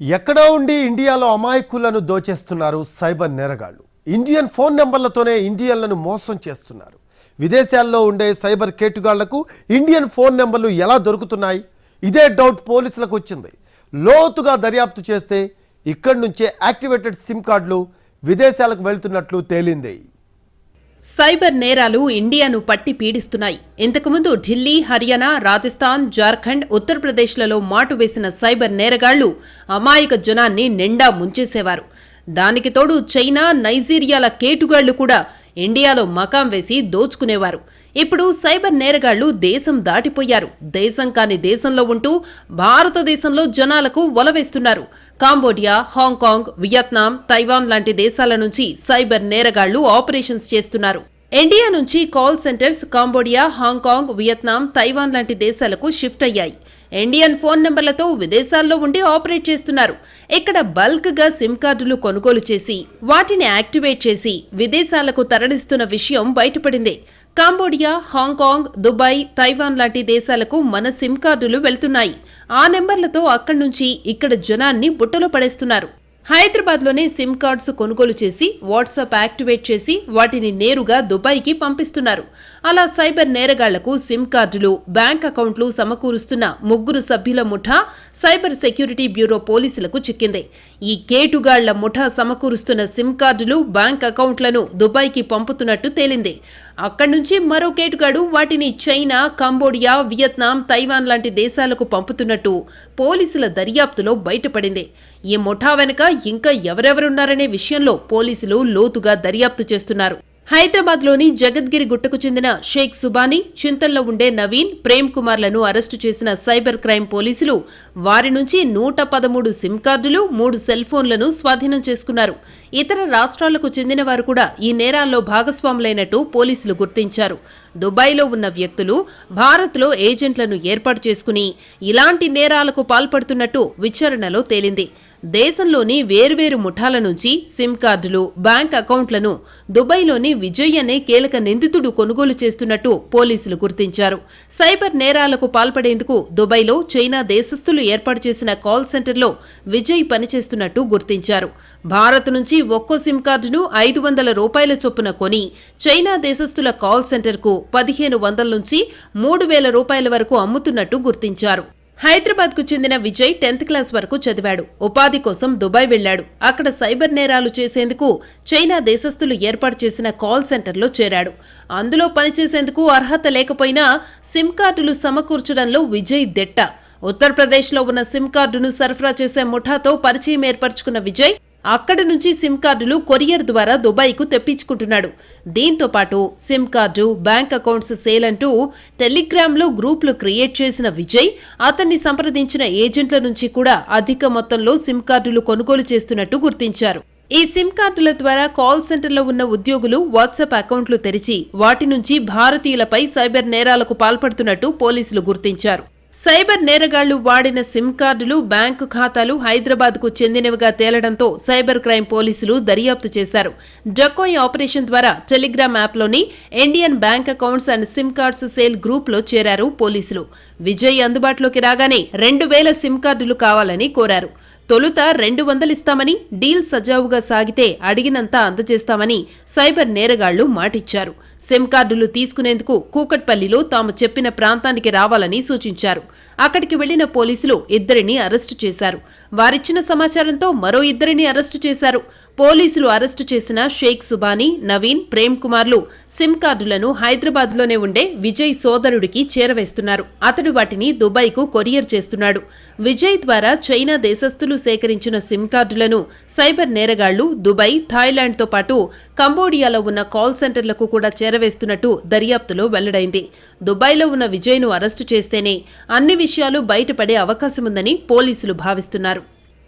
ఎక్కడో ఉండి ఇండియాలో అమాయకులను దోచేస్తున్నారు సైబర్ నేరగాళ్ళు. ఇండియన్ ఫోన్ నెంబర్లతోనే ఇండియన్లను మోసం చేస్తున్నారు. విదేశాల్లో ఉండే సైబర్ కేటుగాళ్ళకు ఇండియన్ ఫోన్ నెంబర్లు ఎలా దొరుకుతున్నాయి? ఇదే డౌట్ పోలీసులకు వచ్చింది. లోతుగా దర్యాప్తు చేస్తే ఇక్కడి నుంచే యాక్టివేటెడ్ సిమ్ కార్డులు విదేశాలకు వెళ్తున్నట్లు తేలింది. సైబర్ నేరాలు ఇండియాను పట్టి పీడిస్తున్నాయి. ఇంతకుముందు ఢిల్లీ హర్యానా రాజస్థాన్ జార్ఖండ్ ఉత్తరప్రదేశ్లలో మాటు వేసిన సైబర్ నేరగాళ్ళు అమాయక జనాన్ని నిండా ముంచేసేవారు. దానికి తోడు చైనా నైజీరియాల కేటుగాళ్ళు కూడా ఇండియాలో మకాం వేసి దోచుకునేవారు. ఇప్పుడు సైబర్ నేరగాళ్ళు దేశం దాటిపోయారు. దేశం కాని దేశంలో ఉంటూ భారతదేశంలో జనాలకు వలవేస్తున్నారు. Cambodia Hong Kong Vietnam Taiwan లాంటి దేశాల నుంచి సైబర్ నేరగాళ్ళు ఆపరేషన్స్ చేస్తున్నారు. ఇండియా నుంచి call centres Cambodia Hong Kong Vietnam Taiwan లాంటి దేశాలకు షిఫ్ట్ అయ్యాయి. ఇండియన్ ఫోన్ నెంబర్లతో విదేశాల్లో ఉండి ఆపరేట్ చేస్తున్నారు. ఇక్కడ బల్క్గా సిమ్ కార్డులు కొనుగోలు చేసి వాటిని యాక్టివేట్ చేసి విదేశాలకు తరలిస్తున్న విషయం బయటపడింది. కాంబోడియా హాంకాంగ్ దుబాయ్ తైవాన్ లాంటి దేశాలకు మన సిమ్ కార్డులు వెళ్తున్నాయి. ఆ నెంబర్లతో అక్కడి నుంచి ఇక్కడ జనాన్ని బుట్టలో పడేస్తున్నారు. హైదరాబాద్లోనే సిమ్ కార్డ్స్ కొనుగోలు చేసి వాట్సాప్ యాక్టివేట్ చేసి వాటిని నేరుగా దుబాయ్కి పంపిస్తున్నారు. అలా సైబర్ నేరగాళ్ళకు సిమ్ కార్డులు బ్యాంక్ అకౌంట్లు సమకూరుస్తున్న ముగ్గురు సభ్యుల ముఠా సైబర్ సెక్యూరిటీ బ్యూరో పోలీసులకు చిక్కింది. ఈ కేటుగాళ్ళ ముఠా సమకూరుస్తున్న సిమ్ కార్డులు బ్యాంక్ అకౌంట్లను దుబాయ్కి పంపుతున్నట్టు తేలింది. అక్కడి నుంచి మరో కేటుగాడు వాటిని చైనా కంబోడియా వియత్నాం తైవాన్ లాంటి దేశాలకు పంపుతున్నట్టు పోలీసుల దర్యాప్తులో బయటపడింది. ఈ ముఠా వెనుక ఇంకా ఎవరెవరున్నారనే విషయంలో పోలీసులు లోతుగా దర్యాప్తు చేస్తున్నారు. హైదరాబాద్లోని జగద్గిరి గుట్టకు చెందిన షేక్ సుబానీ చింతల్లో ఉండే నవీన్ ప్రేమ్ కుమార్లను అరెస్టు చేసిన సైబర్ క్రైమ్ పోలీసులు వారి నుంచి నూట పదమూడు సిమ్ కార్డులు మూడు సెల్ ఫోన్లను స్వాధీనం చేసుకున్నారు. ఇతర రాష్ట్రాలకు చెందిన వారు కూడా ఈ నేరాల్లో భాగస్వాములైనట్టు పోలీసులు గుర్తించారు. దుబాయ్లో ఉన్న వ్యక్తులు భారత్లో ఏజెంట్లను ఏర్పాటు చేసుకుని ఇలాంటి నేరాలకు పాల్పడుతున్నట్టు విచారణలో తేలింది. దేశంలోని వేర్వేరు ముఠాల నుంచి సిమ్ కార్డులు బ్యాంక్ అకౌంట్లను దుబాయ్లోని విజయ్ అనే కీలక నిందితుడు కొనుగోలు చేస్తున్నట్టు పోలీసులు గుర్తించారు. సైబర్ నేరాలకు పాల్పడేందుకు దుబాయ్లో చైనా దేశస్థులు ఏర్పాటు చేసిన కాల్ సెంటర్లో విజయ్ పనిచేస్తున్నట్టు గుర్తించారు. భారత్ నుంచి ఒక్కో సిమ్ కార్డును ఐదు వందల రూపాయల చొప్పున కొని చైనా దేశస్థుల కాల్ సెంటర్కు పదిహేను వందల నుంచి మూడు వేల రూపాయల వరకు అమ్ముతున్నట్టు గుర్తించారు. హైదరాబాద్కు చెందిన విజయ్ టెన్త్ క్లాస్ వరకు చదివాడు. ఉపాధి కోసం దుబాయ్ వెళ్ళాడు అక్కడ సైబర్ నేరాలు చేసేందుకు చైనా దేశస్థులు ఏర్పాటు చేసిన కాల్ సెంటర్లో చేరాడు. అందులో పనిచేసేందుకు అర్హత లేకపోయినా సిమ్ కార్డులు సమకూర్చడంలో విజయ్ దెట్ట. ఉత్తరప్రదేశ్లో ఉన్న సిమ్ కార్డును సరఫరా చేసే ముఠాతో పరిచయం ఏర్పరచుకున్న విజయ్ అక్కడి నుంచి సిమ్ కార్డులు కొరియర్ ద్వారా దుబాయ్కు తెప్పించుకుంటున్నాడు. దీంతో పాటు sim card bank accounts sale అంటూ టెలిగ్రామ్లో గ్రూప్లు క్రియేట్ చేసిన విజయ్ అతన్ని సంప్రదించిన ఏజెంట్ల నుంచి కూడా అధిక మొత్తంలో సిమ్ కార్డులు కొనుగోలు చేస్తున్నట్టు గుర్తించారు. ఈ సిమ్ కార్డుల ద్వారా కాల్ సెంటర్లో ఉన్న ఉద్యోగులు వాట్సాప్ అకౌంట్లు తెరిచి వాటి నుంచి భారతీయులపై సైబర్ నేరాలకు పాల్పడుతున్నట్టు పోలీసులు గుర్తించారు. సైబర్ నేరగాళ్ళు వాడిన సిమ్ కార్డులు బ్యాంకు ఖాతాలు హైదరాబాద్కు చెందినవిగా తేలడంతో సైబర్ క్రైమ్ పోలీసులు దర్యాప్తు చేశారు. డకోయ్ ఆపరేషన్ ద్వారా Telegram యాప్లోని Indian bank accounts and sim cards sale గ్రూప్లో చేరారు పోలీసులు. విజయ్ అందుబాటులోకి రాగానే రెండు వేల సిమ్ కార్డులు కావాలని కోరారు. తొలుత రెండు వందలిస్తామని డీల్ సజావుగా సాగితే అడిగినంత అందజేస్తామని సైబర్ నేరగాళ్ళు మాటిచ్చారు. సిమ్ కార్డులు తీసుకునేందుకు కూకట్పల్లిలో తాము చెప్పిన ప్రాంతానికి రావాలని సూచించారు. అక్కడికి వెళ్ళిన పోలీసులు ఇద్దరిని అరెస్టు చేశారు. వారిచ్చిన సమాచారంతో మరో ఇద్దరిని అరెస్టు చేశారు. పోలీసులు అరెస్టు చేసిన షేక్ సుబానీ నవీన్ ప్రేమ్ కుమార్లు సిమ్ కార్డులను హైదరాబాద్లోనే ఉండే విజయ్ సోదరుడికి చేరవేస్తున్నారు. అతడు వాటిని దుబాయ్కు కొరియర్ చేస్తున్నాడు. విజయ్ ద్వారా చైనా దేశస్థులు సేకరించిన సిమ్ కార్డులను సైబర్ నేరగాళ్ళు దుబాయ్ థాయిలాండ్తో పాటు కంబోడియాలో ఉన్న కాల్ సెంటర్లకు కూడా చేరవేస్తున్నట్టు దర్యాప్తులో వెల్లడైంది. దుబాయ్లో ఉన్న విజయ్ను అరెస్టు చేస్తేనే అన్ని విషయాలు బయటపడే అవకాశముందని పోలీసులు భావిస్తున్నారు.